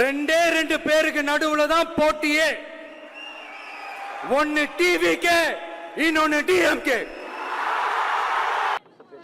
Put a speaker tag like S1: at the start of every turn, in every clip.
S1: ரெண்டே ரெண்டு பேருக்கு நடுவுல தான் போட்டியே. ஒன்னு டிவிக்கு இன்னொன்னு டிஎம்கே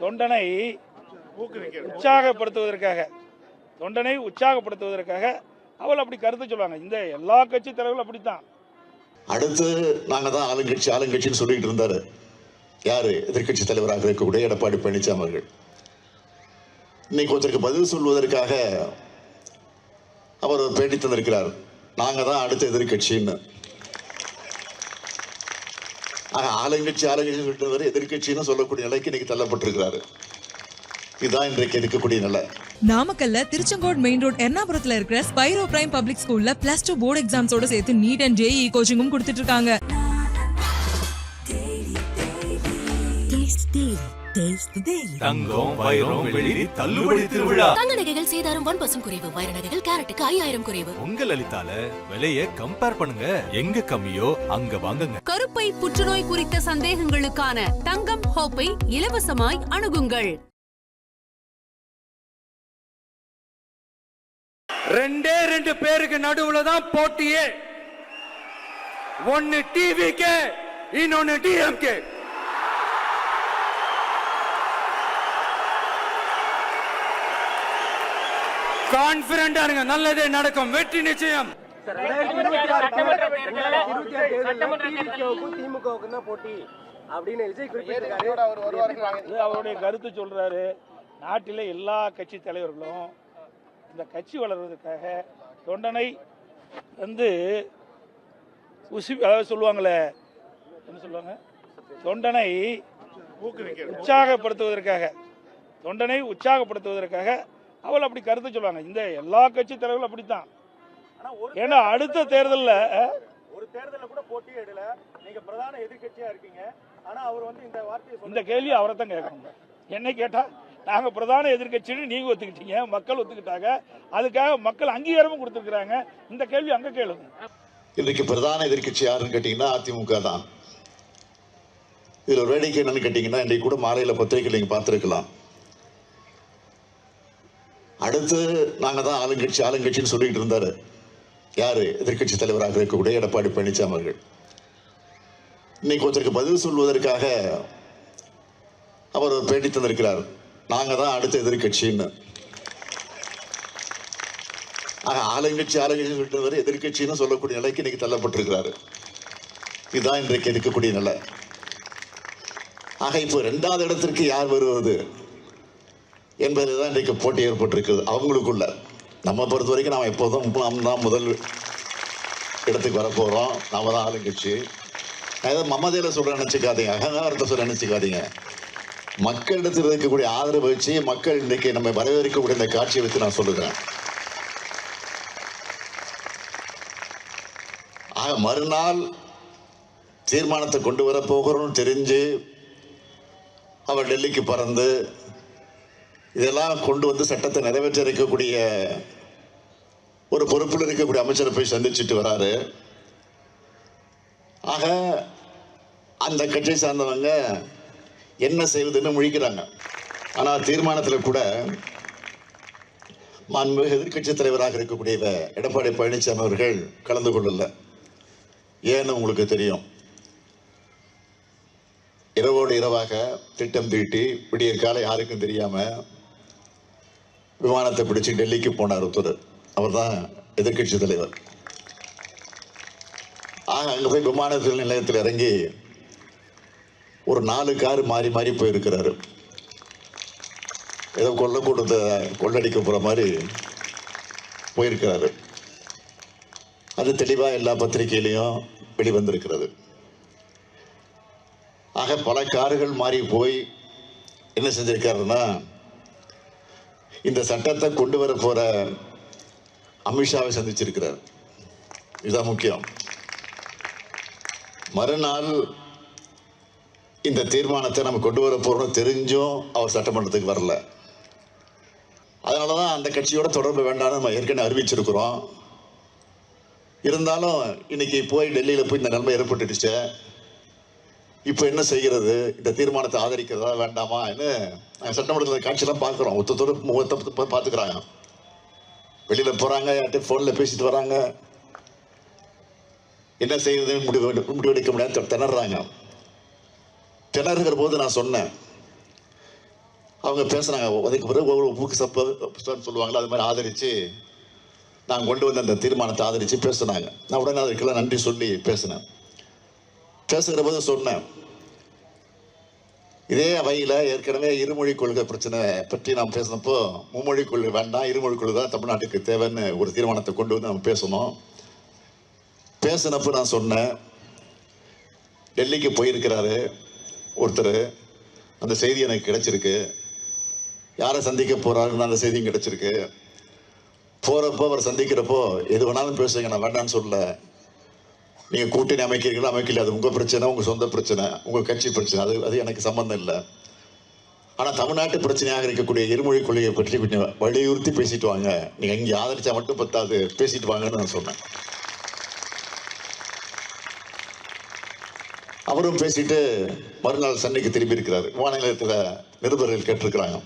S2: தொண்டனை உற்சாகப்படுத்துவதற்காக தொண்டனை உற்சாகப்படுத்துவதற்காக அவள் அப்படி கருத்து சொல்லுவாங்க இந்த எல்லா கட்சி தலைவர்களும் அப்படித்தான்.
S3: அடுத்து நாங்க தான் ஆளுங்கட்சி ஆளுங்கட்சின்னு சொல்லிட்டு இருந்தாரு. யாரு? எதிர்க்கட்சி தலைவராக இருக்கக்கூடிய எடப்பாடி பழனிசாமி அவர்கள். இன்னைக்கு ஒருத்தருக்கு பதில் சொல்வதற்காக அவர் ஒரு பேட்டி தந்திருக்கிறார். நாங்க தான் அடுத்த எதிர்க்கட்சின்னு. ஆக ஆளுங்கட்சி ஆளுங்கட்சி சொல்லிட்டு எதிர்கட்சின்னு சொல்லக்கூடிய நிலைக்கு இன்னைக்கு தள்ளப்பட்டிருக்கிறாரு. இதுதான் இன்றைக்கு இருக்கக்கூடிய நிலை.
S4: நாமக்கல்ல திருச்செங்கோடு மெயின் ரோட் எர்ணாபுரத்துல இருக்கிற ஸ்பைரோ பிரைம் பப்ளிக் ஸ்கூல்ல பிளஸ் டூ போர்டு எக்ஸாம்ஸோட சேர்த்து நீட் அண்ட் ஜேஇ கோச்சிங்கும் கொடுத்துட்டு இருக்காங்க.
S5: தங்கம் வைரம் வெள்ளி தள்ளுபடி திருவிழா.
S6: தங்க நகைகள் சேதாரம் ஒன் பர்சன்ட் குறைவு. வைர நகைகள் கேரட்டுக்கு ஐயாயிரம் குறைவு.
S5: உங்க லலிதால விலைய கம்பேர் பண்ணுங்க. எங்க கம்மியோ அங்க வாங்குங்க.
S7: கருப்பை புற்றுநோய் குறித்த சந்தேகங்களுக்கான தங்கம் ஹோப்பை இலவசமாய் அணுகுங்கள்.
S1: ரெண்டே ரெண்டு பேருக்கு நடுவுல தான் போட்டியே. ஒன்னு டிவிக்கு இன்னொன்னு டிஎம்கே கான்பிடண்டா இருங்க நல்லதே நடக்கும். வெற்றி நிச்சயம்.
S8: திமுகவுக்கு தான் போட்டி அப்படின்னு விஜய் குறிப்பிட்டிருக்காரு
S2: அவருடைய கருத்து சொல்றாரு. நாட்டிலே எல்லா கட்சி தலைவர்களும் இந்த கட்சி வளர்வதற்காக தொண்டனை வந்து உசி அதாவது சொல்லுவாங்களே என்ன சொல்லுவாங்க தொண்டனை உற்சாகப்படுத்துவதற்காக தொண்டனை உற்சாகப்படுத்துவதற்காக அவள் அப்படி கருத்து சொல்லுவாங்க. இந்த எல்லா கட்சி தலைவர்களும் அப்படித்தான். ஏன்னா அடுத்த தேர்தலில்
S8: ஒரு தேர்தலில் கூட போட்டியே இடல நீங்க பிரதான எதிர்க்கட்சியா இருக்கீங்க. ஆனா அவர் வந்து இந்த வார்த்தையை
S2: இந்த கேள்வி அவரை தான் கேட்கணும். என்ன கேட்டா நாங்க பிரதான எதிர்க்கட்சின்னு நீங்க ஒத்துக்கிட்டீங்க மக்கள் ஒத்துக்கிட்டாங்க. அதுக்காக மக்கள் அங்கீகாரமும் கொடுத்துருக்காங்க இந்த கேள்வி அங்க கேளுங்க.
S3: இன்றைக்கு பிரதான எதிர்க்கட்சி யாருன்னு கேட்டீங்கன்னா அதிமுக தான். இதுல ஒரு வேடிக்கை என்னன்னு கேட்டீங்கன்னா இன்றைக்கு கூட மாலையில பத்திரிகையில் நீங்க பார்த்திருக்கலாம். அடுத்து நாங்க தான் ஆளுங்கட்சி ஆளுங்கட்சின்னு சொல்லிட்டு இருந்தாரு. யாரு? எதிர்க்கட்சி தலைவராக இருக்கக்கூடிய எடப்பாடி பழனிசாமி அவர்கள். இன்னைக்கு ஒருத்தருக்கு பதில் சொல்வதற்காக அவர் பேட்டி தந்திருக்கிறார். நாங்க தான் அடுத்த எதிர்க்கட்சின்னு. ஆக ஆளுங்கட்சி ஆளுங்கட்சி சொல்லிட்டு எதிர்கட்சின்னு எதிர்க்கட்சின்னு சொல்லக்கூடிய நிலைக்கு இன்னைக்கு தள்ளப்பட்டிருக்கிறாரு. இதுதான் இன்றைக்கு இருக்கக்கூடிய நிலை. ஆக இப்போ ரெண்டாவது இடத்திற்கு யார் வருவது? என்பதில் தான் இன்றைக்கு போட்டி ஏற்பட்டிருக்குது அவங்களுக்குள்ள நம்ம பொறுத்த வரைக்கும் நாம் எப்போதும் நாம் தான் முதல் இடத்துக்கு வரப்போகிறோம் நாம தான் ஆளுங்கட்சி நான் ஏதோ மமதையில் சொல்ல நினச்சிக்காதீங்க. அகங்காரத்தை சொல்ல நினச்சிக்காதீங்க. மக்களிடத்தில் இருக்கக்கூடிய ஆதரவு வச்சு மக்கள் இன்றைக்கு நம்ம வரவேற்கக்கூடிய இந்த காட்சியை வச்சு நான் சொல்லுகிறேன். ஆக மறுநாள் தீர்மானத்தை கொண்டு வர போகிறோம்னு தெரிஞ்சு அவர் டெல்லிக்கு பறந்து இதெல்லாம் கொண்டு வந்து சட்டத்தை நிறைவேற்ற இருக்கக்கூடிய ஒரு பொறுப்பில் இருக்கக்கூடிய அமைச்சரை போய் சந்திச்சுட்டு வராரு. ஆக அந்த கட்சியை சார்ந்தவங்க என்ன செய்வதுன்னு முழிக்கிறாங்க. ஆனால் தீர்மானத்தில் கூட மாண்புமிகு எதிர்க்கட்சி தலைவராக இருக்கக்கூடிய எடப்பாடி பழனிசாமி அவர்கள் கலந்து கொள்ளல. ஏன்னு உங்களுக்கு தெரியும். இரவோடு இரவாக திட்டம் தீட்டி விடிய யாருக்கும் தெரியாமல் விமானத்தை பிடிச்சு டெல்லிக்கு போனார் ஒருத்தர். அவர் தான் எதிர்க்கட்சி தலைவர். ஆக அங்க போய் விமான நிலையத்தில் இறங்கி ஒரு நாலு கார் மாறி மாறி போயிருக்கிறாரு. ஏதோ கொள்ள கூட்டத்தை கொள்ளடிக்க போற மாதிரி போயிருக்கிறாரு. அது தெளிவா எல்லா பத்திரிகையிலையும் வெளிவந்திருக்கிறது. ஆக பல கார்கள் மாறி போய் என்ன செஞ்சிருக்காருன்னா இந்த சட்டத்தை கொண்டு வர போற அமித்ஷாவை சந்திச்சிருக்கிறார். இதுதான் முக்கியம். மறுநாள் இந்த தீர்மானத்தை நம்ம கொண்டு வர போகிறோம்னு தெரிஞ்சும் அவர் சட்டமன்றத்துக்கு வரல. அதனால தான் அந்த கட்சியோட தொடர்பு வேண்டாம்னு நம்ம ஏற்கனவே அறிவிச்சிருக்கிறோம். இருந்தாலும் இன்னைக்கு போய் டெல்லியில் போய் இந்த நிலைமை ஏற்பட்டுடுச்சு. இப்போ என்ன செய்கிறது? இந்த தீர்மானத்தை ஆதரிக்கிறதா வேண்டாமா என்ன நாங்கள் சட்டமன்றத்தில் காட்சியெல்லாம் பார்க்குறோம். ஒத்தத்தோடு முகத்தை பார்த்துக்கிறாங்க. வெளியில போறாங்க யார்கிட்ட போன்ல பேசிட்டு வராங்க. என்ன செய்யறதுன்னு முடிவு முடிவெடுக்க முடியாது. திணறாங்க. திணறுகிற போது நான் சொன்னேன். அவங்க பேசுனாங்க அதுக்கு பிறகு ஒவ்வொரு புக்கு சப்ப சொல்லுவாங்களா அது மாதிரி ஆதரிச்சு நான் கொண்டு வந்த அந்த தீர்மானத்தை ஆதரிச்சு பேசுனாங்க. நான் உடனே அதுக்கெல்லாம் நன்றி சொல்லி பேசினேன். பேசுகிற போது சொன்னேன். இதே அவையில் ஏற்கனவே இருமொழி கொள்கை பிரச்சனை பற்றி நாம் பேசினப்போ மும்மொழி கொள்கை வேண்டாம் இருமொழி கொள்கை தான் தமிழ்நாட்டுக்கு தேவைன்னு ஒரு தீர்மானத்தை கொண்டு வந்து நம்ம பேசணும். பேசினப்போ நான் சொன்னேன் டெல்லிக்கு போயிருக்கிறாரு ஒருத்தர் அந்த செய்தி எனக்கு கிடைச்சிருக்கு. யாரை சந்திக்க போகிறாருன்னு அந்த செய்தியும் கிடைச்சிருக்கு. போகிறப்போ அவர் சந்திக்கிறப்போ எது வேணாலும் பேசுங்க நான் வேண்டாம்னு சொல்லலை. நீங்கள் கூட்டணி அமைக்கிறீங்களோ அமைக்கல அது உங்கள் பிரச்சனை உங்கள் சொந்த பிரச்சனை உங்கள் கட்சி பிரச்சனை. அது அது எனக்கு சம்மந்தம் இல்லை. ஆனால் தமிழ்நாட்டு பிரச்சனையாக இருக்கக்கூடிய இருமொழி கொள்கையை பற்றி கொஞ்சம் வலியுறுத்தி பேசிட்டு வாங்க. நீங்கள் இங்கே ஆதரிச்சா மட்டும் பத்தாது. பேசிட்டு வாங்கன்னு நான் சொன்னேன். அவரும் பேசிட்டு மறுநாள் சென்னைக்கு திரும்பி இருக்கிறார். விமான நிலையத்தில் நிருபர்கள் கேட்டிருக்கிறாங்க.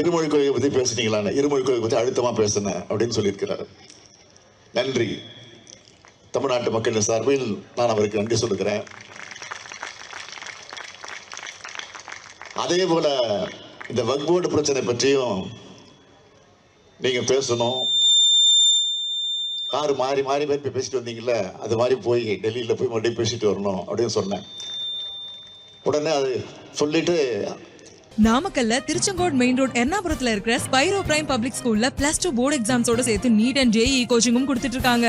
S3: இருமொழி கொள்கையை பற்றி பேசுனீங்களான்னு இருமொழி கொள்கை பற்றி அழுத்தமாக பேசுனேன் அப்படின்னு சொல்லியிருக்கிறாரு. நன்றி. தமிழ்நாட்டு மக்களின் சார்பில் நான் அவருக்கு நன்றி சொல்லுகிறேன். அதே போல இந்த வக்போர்டு பிரச்சனை பற்றியும் நீங்க பேசணும். கார் மாறி மாறி மாறி போய் பேசிட்டு வந்தீங்கல்ல அது மாதிரி போய் டெல்லியில் போய் மறுபடியும் பேசிட்டு வரணும் அப்படின்னு சொன்னேன். உடனே அது சொல்லிட்டு
S4: நாமக்கல்ல திருச்செங்கோடு மெயின் ரோட் எர்ணாபுரத்துல இருக்கிற ஸ்பைரோ பிரைம் பப்ளிக் ஸ்கூல்ல பிளஸ் டூ போர்டு எக்ஸாம்ஸோட சேர்த்து நீட் அண்ட் ஜேஇ கோச்சிங்கும் கொடுத்துட்டு இருக்காங்க.